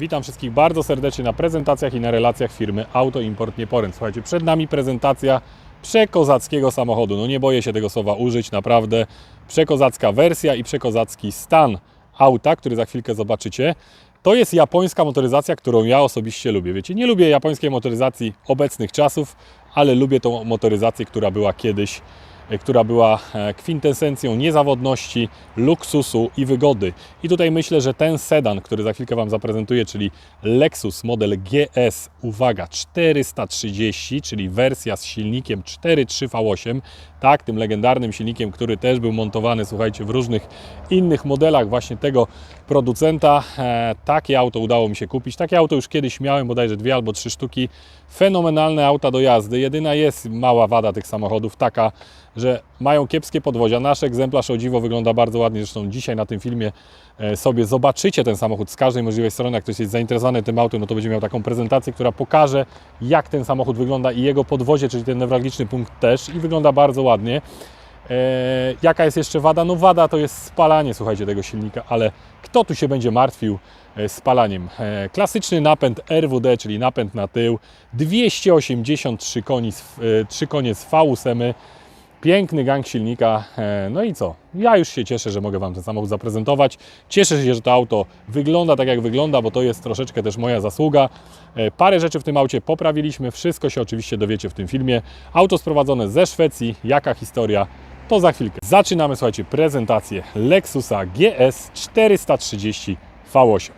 Witam wszystkich bardzo serdecznie na prezentacjach i na relacjach firmy Auto Import Nieporęcz. Słuchajcie, przed nami prezentacja przekozackiego samochodu. No nie boję się tego słowa użyć, naprawdę przekozacka wersja i przekozacki stan auta, który za chwilkę zobaczycie. To jest japońska motoryzacja, którą ja osobiście lubię. Wiecie, nie lubię japońskiej motoryzacji obecnych czasów, ale lubię tą motoryzację, która była kiedyś która była e, kwintesencją niezawodności, luksusu i wygody. I tutaj myślę, że ten sedan, który za chwilkę Wam zaprezentuję, czyli Lexus model GS, uwaga, 430, czyli wersja z silnikiem 4.3 V8, tak, tym legendarnym silnikiem, który też był montowany, słuchajcie, w różnych innych modelach właśnie tego producenta. E, takie auto udało mi się kupić. Takie auto już kiedyś miałem, bodajże dwie albo trzy sztuki. Fenomenalne auta do jazdy. Jedyna jest mała wada tych samochodów taka, że mają kiepskie podwozia. Nasz egzemplarz o dziwo wygląda bardzo ładnie. Zresztą dzisiaj na tym filmie e, sobie zobaczycie ten samochód z każdej możliwej strony. Jak ktoś jest zainteresowany tym autem, no to będzie miał taką prezentację, która pokaże, jak ten samochód wygląda i jego podwozie, czyli ten newralgiczny punkt też. I wygląda bardzo ładnie. E, jaka jest jeszcze wada? No wada to jest spalanie, słuchajcie, tego silnika, ale kto tu się będzie martwił e, spalaniem? E, klasyczny napęd RWD, czyli napęd na tył, 283 koni, z- e, 3 konie z V8, piękny gang silnika, e, no i co? Ja już się cieszę, że mogę Wam ten samochód zaprezentować. Cieszę się, że to auto wygląda tak, jak wygląda, bo to jest troszeczkę też moja zasługa. E, Parę rzeczy w tym aucie poprawiliśmy, wszystko się oczywiście dowiecie w tym filmie. Auto sprowadzone ze Szwecji, jaka historia, to za chwilkę. Zaczynamy, słuchajcie, prezentację Lexusa GS 430 V8.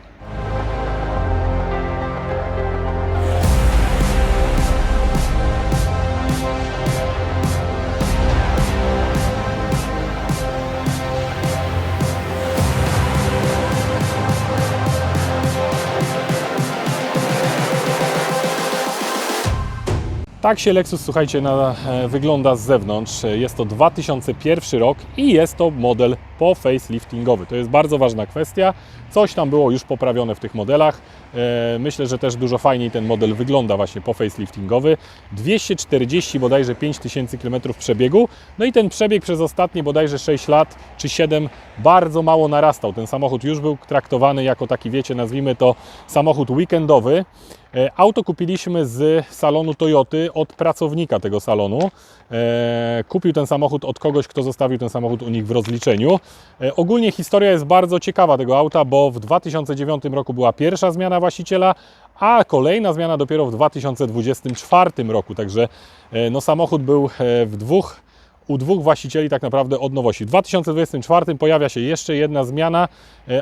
Tak się Lexus, słuchajcie, na, e, wygląda z zewnątrz. Jest to 2001 rok i jest to model po faceliftingowy. To jest bardzo ważna kwestia. Coś tam było już poprawione w tych modelach. E, Myślę, że też dużo fajniej ten model wygląda właśnie po faceliftingowy. 240 bodajże 5000 km przebiegu. No i ten przebieg przez ostatnie bodajże 6 lat czy 7 bardzo mało narastał. Ten samochód już był traktowany jako taki, wiecie, nazwijmy to samochód weekendowy. E, Auto kupiliśmy z salonu Toyoty od pracownika tego salonu. E, Kupił ten samochód od kogoś, kto zostawił ten samochód u nich w rozliczeniu. E, Ogólnie historia jest bardzo ciekawa tego auta, bo w 2009 roku była pierwsza zmiana właściciela, a kolejna zmiana dopiero w 2024 roku. Także e, no, samochód był e, w dwóch u dwóch właścicieli tak naprawdę od nowości. W 2024 pojawia się jeszcze jedna zmiana,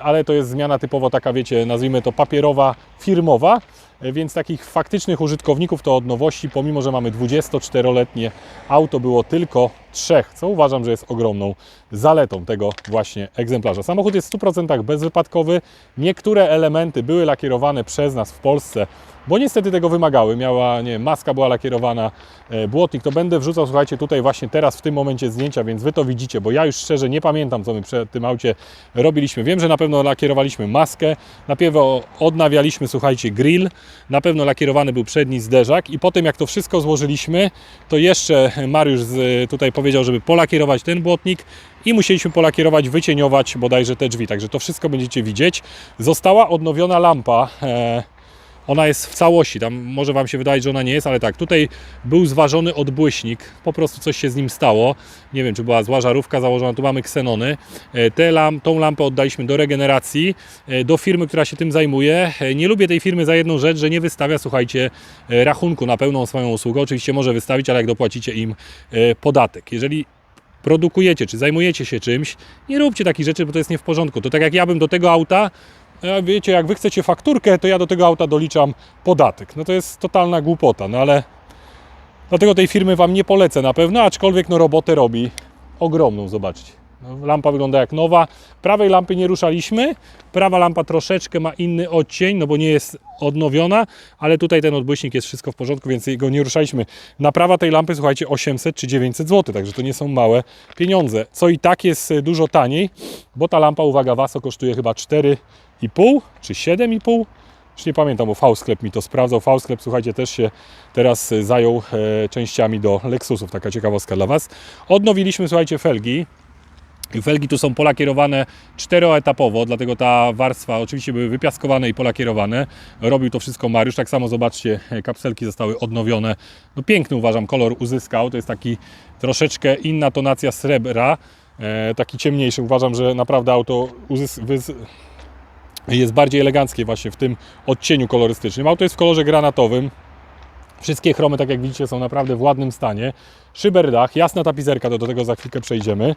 ale to jest zmiana typowo taka, wiecie, nazwijmy to papierowa, firmowa, więc takich faktycznych użytkowników to od nowości, pomimo że mamy 24-letnie auto, było tylko trzech, co uważam, że jest ogromną zaletą tego właśnie egzemplarza. Samochód jest w 100% bezwypadkowy. Niektóre elementy były lakierowane przez nas w Polsce, bo niestety tego wymagały. Miała, nie maska była lakierowana, e, błotnik. To będę wrzucał, słuchajcie, tutaj właśnie teraz w tym momencie zdjęcia, więc Wy to widzicie, bo ja już szczerze nie pamiętam, co my przed tym aucie robiliśmy. Wiem, że na pewno lakierowaliśmy maskę, na pewno odnawialiśmy, słuchajcie, grill, na pewno lakierowany był przedni zderzak i potem jak to wszystko złożyliśmy, to jeszcze Mariusz tutaj powiedział, żeby polakierować ten błotnik i musieliśmy polakierować, wycieniować bodajże te drzwi, także to wszystko będziecie widzieć. Została odnowiona lampa, e, ona jest w całości, tam może Wam się wydaje, że ona nie jest, ale tak, tutaj był zważony odbłyśnik, po prostu coś się z nim stało, nie wiem, czy była zła żarówka założona, tu mamy ksenony, E, Tę lam, tą lampę oddaliśmy do regeneracji, e, do firmy, która się tym zajmuje. E, Nie lubię tej firmy za jedną rzecz, że nie wystawia, słuchajcie, rachunku na pełną swoją usługę, oczywiście może wystawić, ale jak dopłacicie im podatek. Jeżeli produkujecie, czy zajmujecie się czymś, nie róbcie takich rzeczy, bo to jest nie w porządku. To tak jak ja bym do tego auta, wiecie, jak wy chcecie fakturkę, to ja do tego auta doliczam podatek. No to jest totalna głupota, no ale dlatego tej firmy Wam nie polecę na pewno, aczkolwiek no robotę robi ogromną, zobaczcie. No, lampa wygląda jak nowa. Prawej lampy nie ruszaliśmy. Prawa lampa troszeczkę ma inny odcień, no bo nie jest odnowiona, ale tutaj ten odbłyśnik jest wszystko w porządku, więc go nie ruszaliśmy. Naprawa tej lampy, słuchajcie, 800 czy 900 zł, także to nie są małe pieniądze. Co i tak jest e, dużo taniej, bo ta lampa, uwaga, Waso kosztuje chyba 4,5 czy 7,5 już nie pamiętam, bo V-sklep mi to sprawdzał. V-sklep, słuchajcie, też się teraz e, zajął e, częściami do Lexusów. Taka ciekawostka dla Was. Odnowiliśmy, słuchajcie, felgi. Felgi tu są polakierowane czteroetapowo, dlatego ta warstwa oczywiście były wypiaskowane i polakierowane. Robił to wszystko Mariusz. Tak samo zobaczcie, kapselki zostały odnowione. No piękny uważam kolor uzyskał. To jest taki troszeczkę inna tonacja srebra, e, taki ciemniejszy. Uważam, że naprawdę auto uzys- jest bardziej eleganckie właśnie w tym odcieniu kolorystycznym. Auto jest w kolorze granatowym. Wszystkie chromy, tak jak widzicie, są naprawdę w ładnym stanie. Szyber dach, jasna tapizerka, do, tego za chwilkę przejdziemy.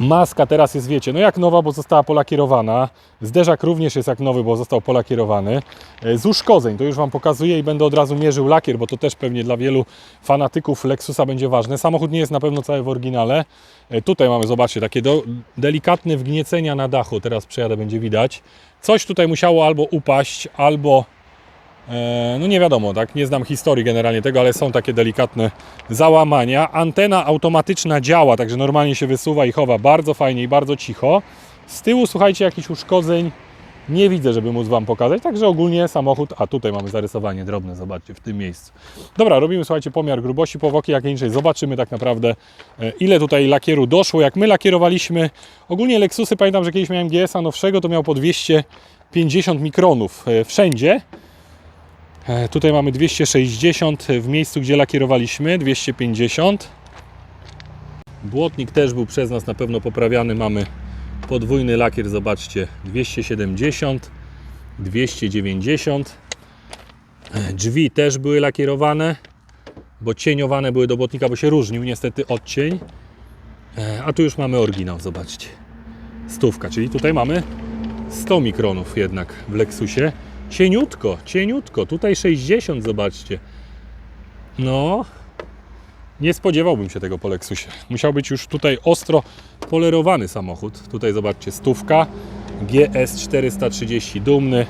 Maska teraz jest, wiecie, no jak nowa, bo została polakierowana. Zderzak również jest jak nowy, bo został polakierowany. E, Z uszkodzeń, to już Wam pokazuję i będę od razu mierzył lakier, bo to też pewnie dla wielu fanatyków Lexusa będzie ważne. Samochód nie jest na pewno cały w oryginale. E, Tutaj mamy, zobaczcie, takie do, delikatne wgniecenia na dachu. Teraz przejadę, będzie widać. Coś tutaj musiało albo upaść, albo No nie wiadomo, tak, nie znam historii generalnie tego, ale są takie delikatne załamania. Antena automatyczna działa, także normalnie się wysuwa i chowa bardzo fajnie i bardzo cicho. Z tyłu, słuchajcie, jakichś uszkodzeń nie widzę, żeby móc Wam pokazać, także ogólnie samochód, a tutaj mamy zarysowanie drobne, zobaczcie, w tym miejscu. Dobra, robimy, słuchajcie, pomiar grubości powłoki jakiejś, zobaczymy tak naprawdę, e, ile tutaj lakieru doszło, jak my lakierowaliśmy. Ogólnie Lexusy, pamiętam, że kiedyś miałem GS-a nowszego, to miał po 250 mikronów e, wszędzie. E, Tutaj mamy 260 w miejscu, gdzie lakierowaliśmy, 250. Błotnik też był przez nas na pewno poprawiany. Mamy podwójny lakier, zobaczcie, 270, 290. E, Drzwi też były lakierowane, bo cieniowane były do błotnika, bo się różnił niestety odcień. E, A tu już mamy oryginał, zobaczcie. Stówka, czyli tutaj mamy 100 mikronów jednak w Lexusie. Cieniutko, cieniutko. Tutaj 60, zobaczcie. No, nie spodziewałbym się tego po Lexusie. Musiał być już tutaj ostro polerowany samochód. Tutaj zobaczcie, stówka. GS 430, dumny.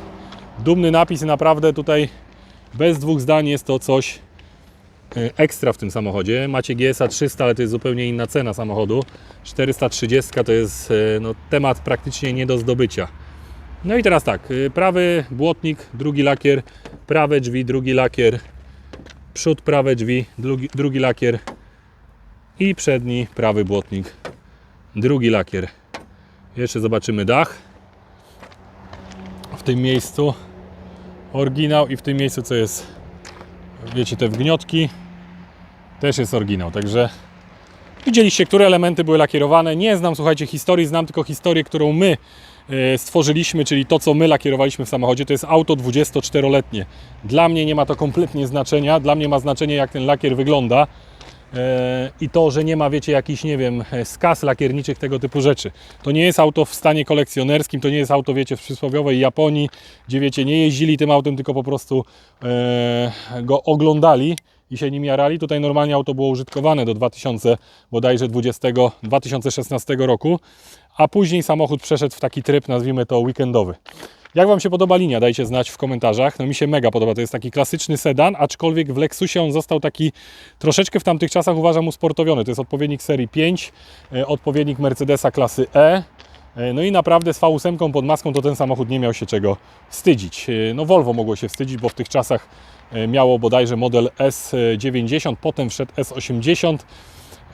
Dumny napis naprawdę tutaj bez dwóch zdań jest to coś e, ekstra w tym samochodzie. Macie GS-a 300, ale to jest zupełnie inna cena samochodu. 430 to jest e, no, temat praktycznie nie do zdobycia. No i teraz tak, y, prawy błotnik, drugi lakier, prawe drzwi, drugi lakier, przód prawe drzwi, drugi, drugi lakier i przedni prawy błotnik, drugi lakier. Jeszcze zobaczymy dach w tym miejscu, oryginał i w tym miejscu co jest, wiecie, te wgniotki, też jest oryginał, także Widzieliście, które elementy były lakierowane. Nie znam, słuchajcie, historii, znam tylko historię, którą my stworzyliśmy, czyli to, co my lakierowaliśmy w samochodzie. To jest auto 24-letnie. Dla mnie nie ma to kompletnie znaczenia. Dla mnie ma znaczenie, jak ten lakier wygląda. E, I to, że nie ma, wiecie, jakichś, nie wiem, e, skaz lakierniczych, tego typu rzeczy. To nie jest auto w stanie kolekcjonerskim, to nie jest auto, wiecie, w przysłowiowej Japonii, gdzie, wiecie, nie jeździli tym autem, tylko po prostu e, go oglądali i się nim jarali. Tutaj normalnie auto było użytkowane do 2000, bodajże 20, 2016 roku, a później samochód przeszedł w taki tryb, nazwijmy to weekendowy. Jak Wam się podoba linia? Dajcie znać w komentarzach. No mi się mega podoba. To jest taki klasyczny sedan, aczkolwiek w Lexusie on został taki troszeczkę w tamtych czasach uważam usportowiony. To jest odpowiednik serii 5, e, odpowiednik Mercedesa klasy E. E, No i naprawdę z V8 pod maską to ten samochód nie miał się czego wstydzić. E, No Volvo mogło się wstydzić, bo w tych czasach miało bodajże model S90, potem wszedł S80.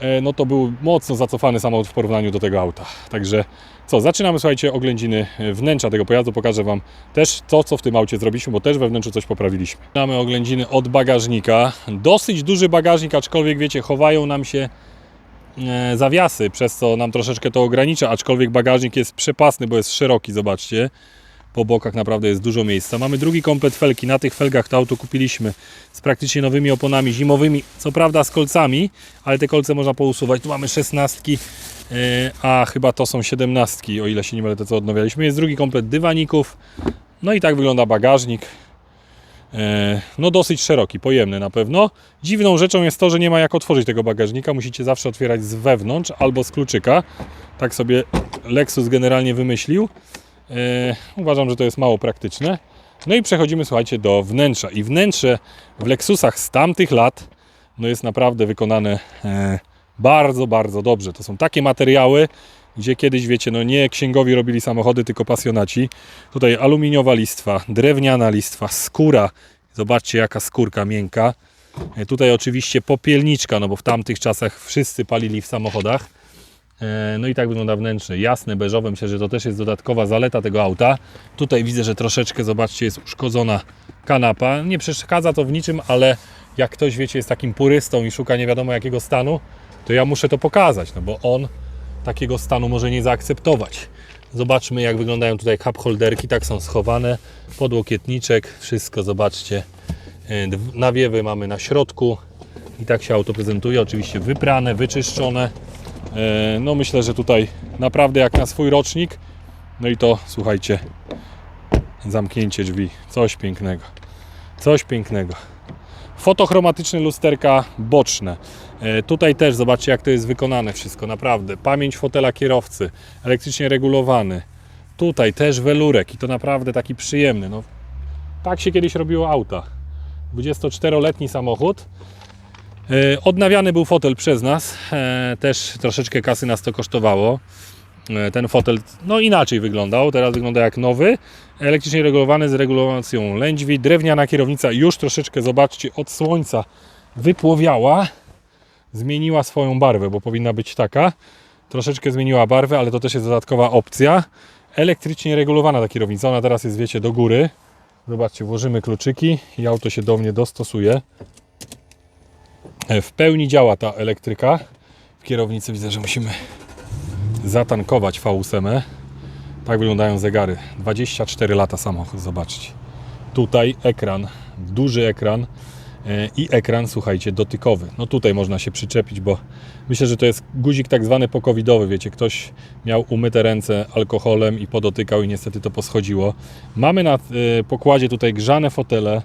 E, No to był mocno zacofany samochód w porównaniu do tego auta. Także co, zaczynamy słuchajcie oględziny e, wnętrza tego pojazdu. Pokażę Wam też to, co w tym aucie zrobiliśmy, bo też we wnętrzu coś poprawiliśmy. Mamy oględziny od bagażnika. Dosyć duży bagażnik, aczkolwiek wiecie, chowają nam się e, zawiasy, przez co nam troszeczkę to ogranicza, aczkolwiek bagażnik jest przepasny, bo jest szeroki, zobaczcie. Po bokach naprawdę jest dużo miejsca. Mamy drugi komplet felki. Na tych felgach to auto kupiliśmy z praktycznie nowymi oponami zimowymi, co prawda z kolcami, ale te kolce można pousuwać. Tu mamy szesnastki, e, a chyba to są siedemnastki, o ile się nie mylę, to co odnawialiśmy. Jest drugi komplet dywaników. No i tak wygląda bagażnik. E, No dosyć szeroki, pojemny na pewno. Dziwną rzeczą jest to, że nie ma jak otworzyć tego bagażnika. Musicie zawsze otwierać z wewnątrz albo z kluczyka. Tak sobie Lexus generalnie wymyślił. E, Uważam, że to jest mało praktyczne. No i przechodzimy, słuchajcie, do wnętrza. I wnętrze w Lexusach z tamtych lat no jest naprawdę wykonane e, bardzo, bardzo dobrze. To są takie materiały, gdzie kiedyś, wiecie, no nie księgowi robili samochody, tylko pasjonaci. Tutaj aluminiowa listwa, drewniana listwa, skóra. Zobaczcie, jaka skórka miękka. E, Tutaj oczywiście popielniczka, no bo w tamtych czasach wszyscy palili w samochodach. E, No i tak wygląda wnętrze. Jasne, beżowe. Myślę, że to też jest dodatkowa zaleta tego auta. Tutaj widzę, że troszeczkę, zobaczcie, jest uszkodzona kanapa. Nie przeszkadza to w niczym, ale jak ktoś, wiecie, jest takim purystą i szuka nie wiadomo jakiego stanu, to ja muszę to pokazać, no bo on takiego stanu może nie zaakceptować. Zobaczmy, jak wyglądają tutaj cup holderki. Tak są schowane. Podłokietniczek, wszystko, zobaczcie. E, Nawiewy mamy na środku. I tak się auto prezentuje. Oczywiście wyprane, wyczyszczone. E, No myślę, że tutaj naprawdę jak na swój rocznik. No i to, słuchajcie, zamknięcie drzwi. Coś pięknego. Coś pięknego. Fotochromatyczne lusterka boczne. E, Tutaj też zobaczcie, jak to jest wykonane wszystko, naprawdę. Pamięć fotela kierowcy, elektrycznie regulowany. Tutaj też welurek i to naprawdę taki przyjemny. No, tak się kiedyś robiło auta. 24-letni samochód. E, Odnawiany był fotel przez nas. E, Też troszeczkę kasy nas to kosztowało. E, Ten fotel no inaczej wyglądał. Teraz wygląda jak nowy. Elektrycznie regulowany z regulacją lędźwi. Drewniana kierownica już troszeczkę, zobaczcie, od słońca wypłowiała. Zmieniła swoją barwę, bo powinna być taka. Troszeczkę zmieniła barwę, ale to też jest dodatkowa opcja. Elektrycznie regulowana ta kierownica. Ona teraz jest, wiecie, do góry. Zobaczcie, włożymy kluczyki i auto się do mnie dostosuje. E, W pełni działa ta elektryka. W kierownicy widzę, że musimy zatankować V8. Tak wyglądają zegary. 24 lata samochód, zobaczcie. Tutaj ekran, duży ekran e, i ekran, słuchajcie, dotykowy. No tutaj można się przyczepić, bo myślę, że to jest guzik tak zwany pokowidowy, wiecie, ktoś miał umyte ręce alkoholem i podotykał i niestety to poschodziło. Mamy na e, pokładzie tutaj grzane fotele,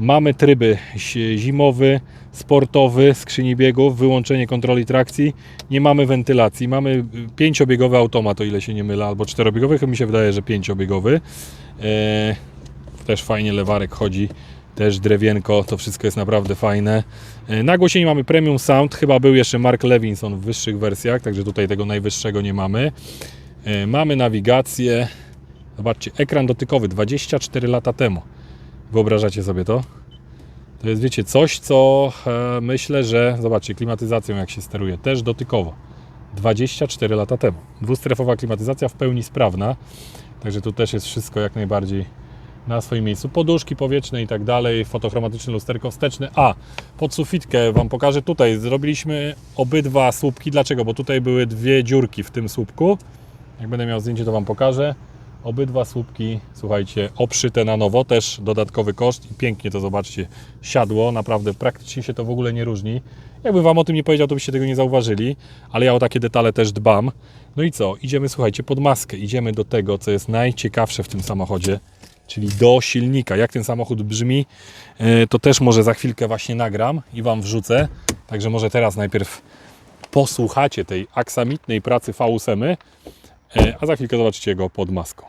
Mamy tryby zi- zimowy, sportowy, skrzyni biegów, wyłączenie kontroli trakcji. Nie mamy wentylacji. Mamy y, pięciobiegowy automat, o ile się nie mylę, albo czterobiegowy, chyba mi się wydaje, że pięciobiegowy. E, też fajnie lewarek chodzi, też drewienko, to wszystko jest naprawdę fajne. E, na głośnieniu mamy Premium Sound, chyba był jeszcze Mark Levinson w wyższych wersjach, także tutaj tego najwyższego nie mamy. E, mamy nawigację. Zobaczcie, ekran dotykowy 24 lata temu. Wyobrażacie sobie to? To jest, wiecie, coś, co e, myślę, że zobaczcie, klimatyzacją jak się steruje, też dotykowo. 24 lata temu. Dwustrefowa klimatyzacja w pełni sprawna, także tu też jest wszystko jak najbardziej na swoim miejscu. Poduszki powietrzne i tak dalej, fotochromatyczne lusterko wsteczne. A, pod sufitkę Wam pokażę tutaj. Zrobiliśmy obydwa słupki. Dlaczego? Bo tutaj były dwie dziurki w tym słupku. Jak będę miał zdjęcie, to Wam pokażę. Obydwa słupki, słuchajcie, obszyte na nowo, też dodatkowy koszt i pięknie to zobaczcie, siadło, naprawdę praktycznie się to w ogóle nie różni. Jakby Wam o tym nie powiedział, to byście tego nie zauważyli, ale ja o takie detale też dbam. No i co? Idziemy, słuchajcie, pod maskę, idziemy do tego, co jest najciekawsze w tym samochodzie, czyli do silnika. Jak ten samochód brzmi, e, to też może za chwilkę właśnie nagram i Wam wrzucę. Także może teraz najpierw posłuchacie tej aksamitnej pracy V8, e, a za chwilkę zobaczycie go pod maską.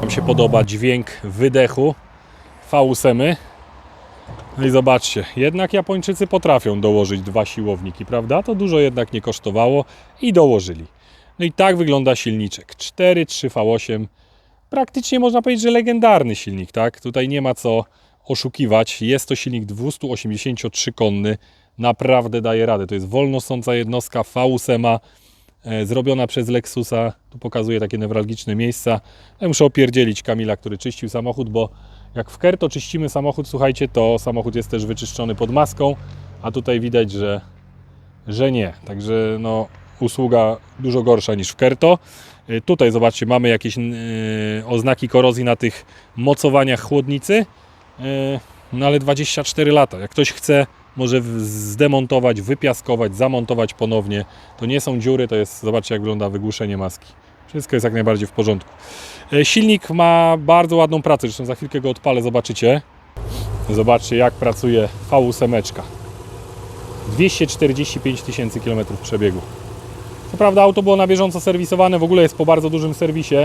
Wam się podoba dźwięk wydechu V8. No i zobaczcie, jednak Japończycy potrafią dołożyć dwa siłowniki, prawda? To dużo jednak nie kosztowało i dołożyli. No i tak wygląda silniczek. 4.3 V8. Praktycznie można powiedzieć, że legendarny silnik, tak? Tutaj nie ma co oszukiwać. Jest to silnik 283-konny. Naprawdę daje radę. To jest wolnosąca jednostka V8 e, zrobiona przez Lexusa. Tu pokazuje takie newralgiczne miejsca. Ja muszę opierdzielić Kamila, który czyścił samochód, bo jak w Kerto czyścimy samochód, słuchajcie, to samochód jest też wyczyszczony pod maską, a tutaj widać, że, że nie. Także no, usługa dużo gorsza niż w Kerto. Y, Tutaj zobaczcie, mamy jakieś yy, oznaki korozji na tych mocowaniach chłodnicy. Yy, no ale 24 lata. Jak ktoś chce, może zdemontować, wypiaskować, zamontować ponownie. To nie są dziury, to jest, zobaczcie jak wygląda wygłuszenie maski. Wszystko jest jak najbardziej w porządku. Silnik ma bardzo ładną pracę, zresztą za chwilkę go odpalę, zobaczycie. Zobaczcie jak pracuje V8. 245 tysięcy kilometrów przebiegu. Co prawda auto było na bieżąco serwisowane, w ogóle jest po bardzo dużym serwisie.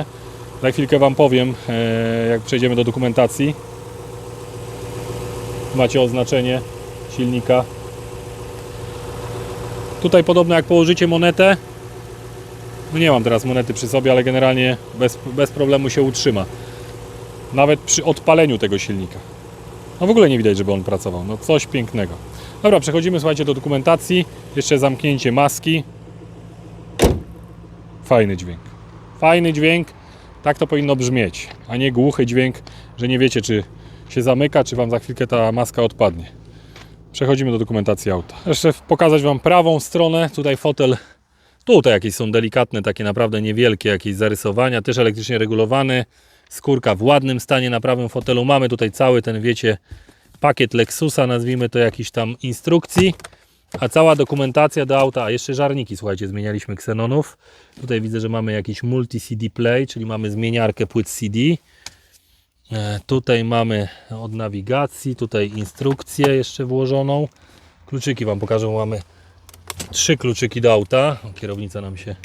Za chwilkę Wam powiem, e, jak przejdziemy do dokumentacji. Macie oznaczenie silnika. Tutaj podobno jak położycie monetę, No nie mam teraz monety przy sobie, ale generalnie bez, bez problemu się utrzyma. Nawet przy odpaleniu tego silnika. No w ogóle nie widać, żeby on pracował. No coś pięknego. Dobra, przechodzimy, słuchajcie, do dokumentacji. Jeszcze zamknięcie maski. Fajny dźwięk. Fajny dźwięk. Tak to powinno brzmieć, a nie głuchy dźwięk, że nie wiecie, czy się zamyka, czy Wam za chwilkę ta maska odpadnie. Przechodzimy do dokumentacji auta. Jeszcze pokazać Wam prawą stronę. Tutaj fotel. Tutaj jakieś są delikatne, takie naprawdę niewielkie jakieś zarysowania. Też elektrycznie regulowany. Skórka w ładnym stanie na prawym fotelu. Mamy tutaj cały ten, wiecie, pakiet Lexusa, nazwijmy to jakiś tam instrukcji. A cała dokumentacja do auta, a jeszcze żarniki, słuchajcie, zmienialiśmy ksenonów. Tutaj widzę, że mamy jakiś multi-CD play, czyli mamy zmieniarkę płyt CD. E, Tutaj mamy od nawigacji, tutaj instrukcję jeszcze włożoną. Kluczyki Wam pokażę, mamy trzy kluczyki do auta. Kierownica nam się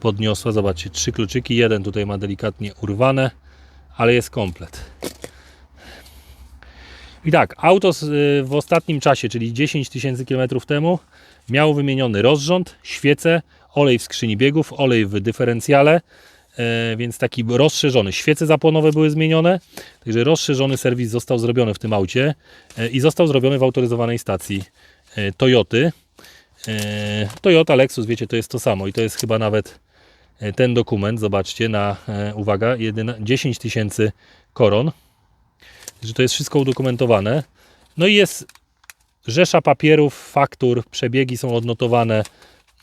podniosła, zobaczcie, trzy kluczyki. Jeden tutaj ma delikatnie urwane, ale jest komplet. I tak, auto y, w ostatnim czasie, czyli 10 tysięcy km temu, miało wymieniony rozrząd, świece, olej w skrzyni biegów, olej w dyferencjale, e, więc taki rozszerzony. Świece zapłonowe były zmienione, także rozszerzony serwis został zrobiony w tym aucie e, i został zrobiony w autoryzowanej stacji e, Toyoty. Toyota, Lexus, wiecie, to jest to samo i to jest chyba nawet ten dokument, zobaczcie, na, uwaga, jedyna, 10 tysięcy koron że to jest wszystko udokumentowane. No i jest rzesza papierów, faktur, przebiegi są odnotowane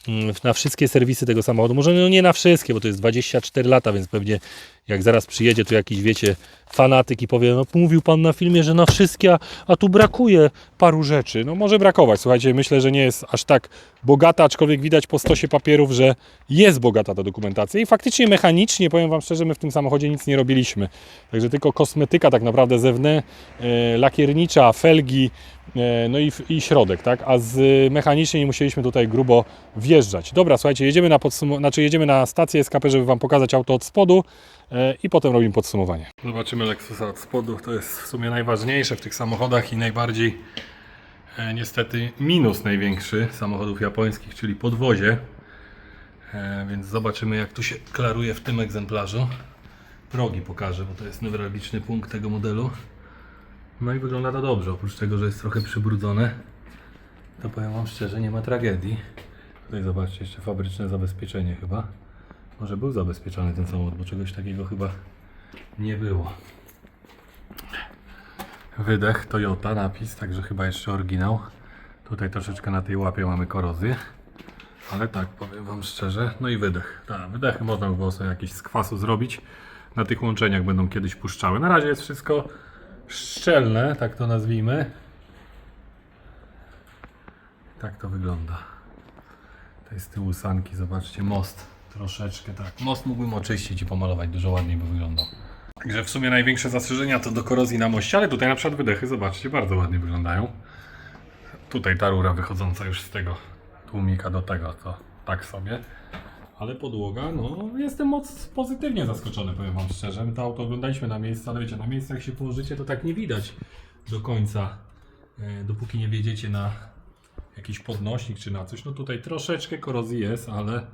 mm, na wszystkie serwisy tego samochodu. Może no nie na wszystkie, bo to jest 24 lata, więc pewnie jak zaraz przyjedzie tu jakiś, wiecie, fanatyk i powie, no mówił Pan na filmie, że na wszystkie, a, tu brakuje paru rzeczy. No może brakować, słuchajcie, myślę, że nie jest aż tak bogata, aczkolwiek widać po stosie papierów, że jest bogata ta dokumentacja i faktycznie mechanicznie, powiem Wam szczerze, my w tym samochodzie nic nie robiliśmy. Także tylko kosmetyka tak naprawdę zewnętrzna, e, lakiernicza, felgi, e, no i, i środek, tak? A z mechanicznie nie musieliśmy tutaj grubo wjeżdżać. Dobra, słuchajcie, jedziemy na, podsum- znaczy jedziemy na stację SKP, żeby Wam pokazać auto od spodu e, i potem robimy podsumowanie. Zobaczymy Lexusa od spodu. To jest w sumie najważniejsze w tych samochodach i najbardziej e, niestety minus największy samochodów japońskich, czyli podwozie. E, więc zobaczymy jak tu się klaruje w tym egzemplarzu. Progi pokażę, bo to jest newralgiczny punkt tego modelu. No i wygląda to dobrze, oprócz tego, że jest trochę przybrudzone, to powiem Wam szczerze, nie ma tragedii. Tutaj zobaczcie, jeszcze fabryczne zabezpieczenie chyba. Może był zabezpieczony ten samochód, bo czegoś takiego chyba nie było. Wydech Toyota, napis, także chyba jeszcze oryginał. Tutaj troszeczkę na tej łapie mamy korozję. Ale tak, powiem Wam szczerze. No i wydech. Tak, wydechy można by było sobie jakieś z kwasu zrobić. Na tych łączeniach będą kiedyś puszczały. Na razie jest wszystko szczelne, tak to nazwijmy. Tak to wygląda. Tutaj z tyłu sanki, zobaczcie, most. Troszeczkę tak. Most mógłbym oczyścić i pomalować, dużo ładniej by wyglądał. Także w sumie największe zastrzeżenia to do korozji na moście, ale tutaj na przykład wydechy, zobaczcie, bardzo ładnie wyglądają. Tutaj ta rura wychodząca już z tego tłumika do tego, to tak sobie. Ale podłoga, no jestem moc pozytywnie zaskoczony, powiem Wam szczerze. My to auto oglądaliśmy na miejscu, ale wiecie, na miejscu jak się położycie, to tak nie widać do końca, e, dopóki nie wjedziecie na jakiś podnośnik czy na coś. No tutaj troszeczkę korozji jest, ale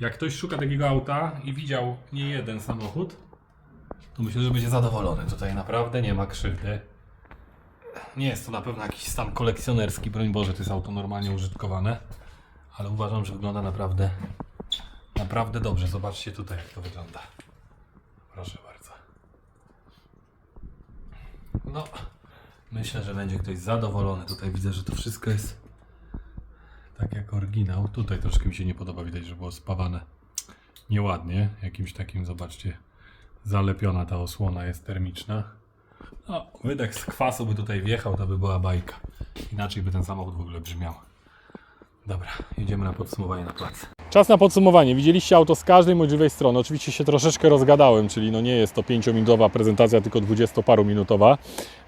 jak ktoś szuka takiego auta i widział nie jeden samochód, to myślę, że będzie zadowolony. Tutaj naprawdę nie ma krzywdy. Nie jest to na pewno jakiś stan kolekcjonerski, broń Boże, to jest auto normalnie użytkowane, ale uważam, że wygląda naprawdę, naprawdę dobrze. Zobaczcie tutaj, jak to wygląda. Proszę bardzo. No, myślę, że będzie ktoś zadowolony. Tutaj widzę, że to wszystko jest tak jak oryginał. Tutaj troszkę mi się nie podoba, widać, że było spawane nieładnie. Jakimś takim, zobaczcie, zalepiona ta osłona jest termiczna. No, wydech z kwasu by tutaj wjechał, to by była bajka. Inaczej by ten samochód w ogóle brzmiał. Dobra, jedziemy na podsumowanie na plac. Czas na podsumowanie. Widzieliście auto z każdej możliwej strony. Oczywiście się troszeczkę rozgadałem, czyli no nie jest to 5-minutowa prezentacja, tylko 20 minutowa.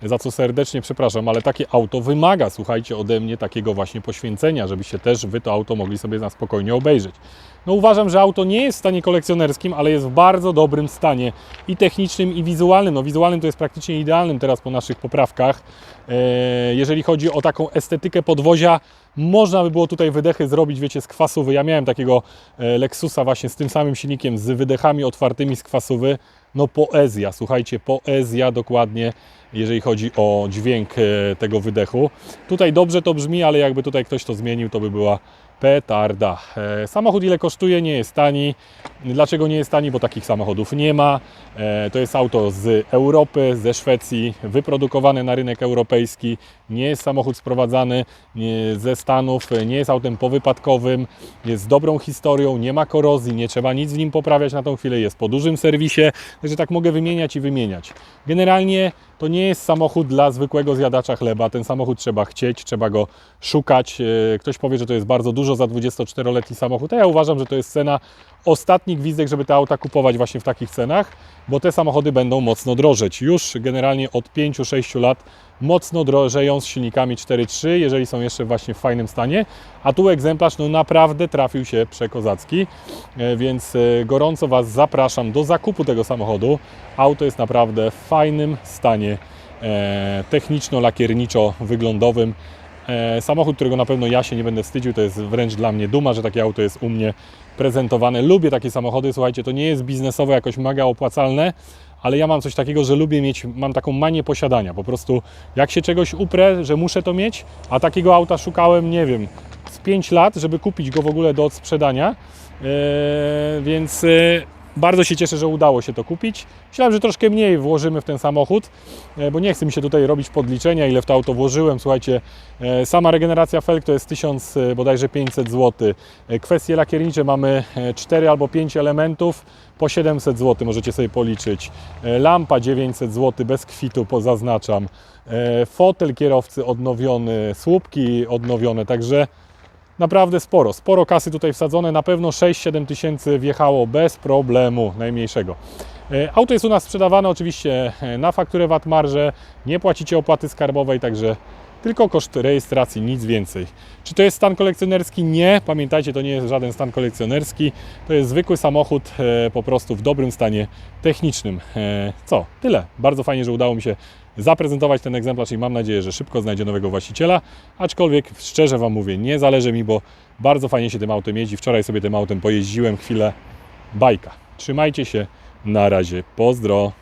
Za co serdecznie przepraszam, ale takie auto wymaga, słuchajcie, ode mnie takiego właśnie poświęcenia, żebyście też wy to auto mogli sobie na spokojnie obejrzeć. No uważam, że auto nie jest w stanie kolekcjonerskim, ale jest w bardzo dobrym stanie i technicznym, i wizualnym. No wizualnym to jest praktycznie idealnym teraz po naszych poprawkach. E, Jeżeli chodzi o taką estetykę podwozia, można by było tutaj wydechy zrobić, wiecie, z kwasówy. Ja miałem takiego e, Lexusa właśnie z tym samym silnikiem, z wydechami otwartymi z kwasówy. No poezja, słuchajcie, poezja dokładnie, jeżeli chodzi o dźwięk e, tego wydechu. Tutaj dobrze to brzmi, ale jakby tutaj ktoś to zmienił, to by była petarda. E, Samochód ile kosztuje? Nie jest tani. Dlaczego nie jest tani? Bo takich samochodów nie ma. E, To jest auto z Europy, ze Szwecji, wyprodukowane na rynek europejski. Nie jest samochód sprowadzany ze Stanów, nie jest autem powypadkowym, jest z dobrą historią, nie ma korozji, nie trzeba nic w nim poprawiać na tą chwilę, jest po dużym serwisie, także tak mogę wymieniać i wymieniać. Generalnie to nie jest samochód dla zwykłego zjadacza chleba. Ten samochód trzeba chcieć, trzeba go szukać. E, Ktoś powie, że to jest bardzo dużo za 24-letni samochód, a ja uważam, że to jest cena ostatni gwizdek, żeby te auta kupować właśnie w takich cenach, bo te samochody będą mocno drożeć. Już generalnie od 5-6 lat mocno drożeją z silnikami 4.3, jeżeli są jeszcze właśnie w fajnym stanie, a tu egzemplarz no naprawdę trafił się przekozacki, E, więc e, gorąco Was zapraszam do zakupu tego samochodu. Auto jest naprawdę w fajnym stanie e, techniczno-lakierniczo-wyglądowym. E, Samochód, którego na pewno ja się nie będę wstydził, to jest wręcz dla mnie duma, że takie auto jest u mnie prezentowane. Lubię takie samochody, słuchajcie, to nie jest biznesowo jakoś mega opłacalne, ale ja mam coś takiego, że lubię mieć, mam taką manię posiadania. Po prostu jak się czegoś uprę, że muszę to mieć, a takiego auta szukałem, nie wiem, z 5 lat, żeby kupić go w ogóle do odsprzedania, e, więc e, bardzo się cieszę, że udało się to kupić. Myślałem, że troszkę mniej włożymy w ten samochód, e, bo nie chcę mi się tutaj robić podliczenia, ile w to auto włożyłem. Słuchajcie, e, sama regeneracja felg to jest 1000, e, bodajże 500 zł. Kwestie lakiernicze mamy 4 albo 5 elementów, po 700 zł możecie sobie policzyć. Lampa 900 zł, bez kwitu pozaznaczam. E, Fotel kierowcy odnowiony, słupki odnowione, także naprawdę sporo. Sporo kasy tutaj wsadzone, na pewno 6-7 tysięcy wjechało bez problemu najmniejszego. E, Auto jest u nas sprzedawane oczywiście e, na fakturę VAT marże, nie płacicie opłaty skarbowej, także tylko koszt rejestracji, nic więcej. Czy to jest stan kolekcjonerski? Nie. Pamiętajcie, to nie jest żaden stan kolekcjonerski. To jest zwykły samochód, e, po prostu w dobrym stanie technicznym. Co? Tyle. Bardzo fajnie, że udało mi się zaprezentować ten egzemplarz i mam nadzieję, że szybko znajdzie nowego właściciela. Aczkolwiek szczerze Wam mówię, nie zależy mi, bo bardzo fajnie się tym autem jeździ. Wczoraj sobie tym autem pojeździłem chwilę. Bajka. Trzymajcie się. Na razie. Pozdro.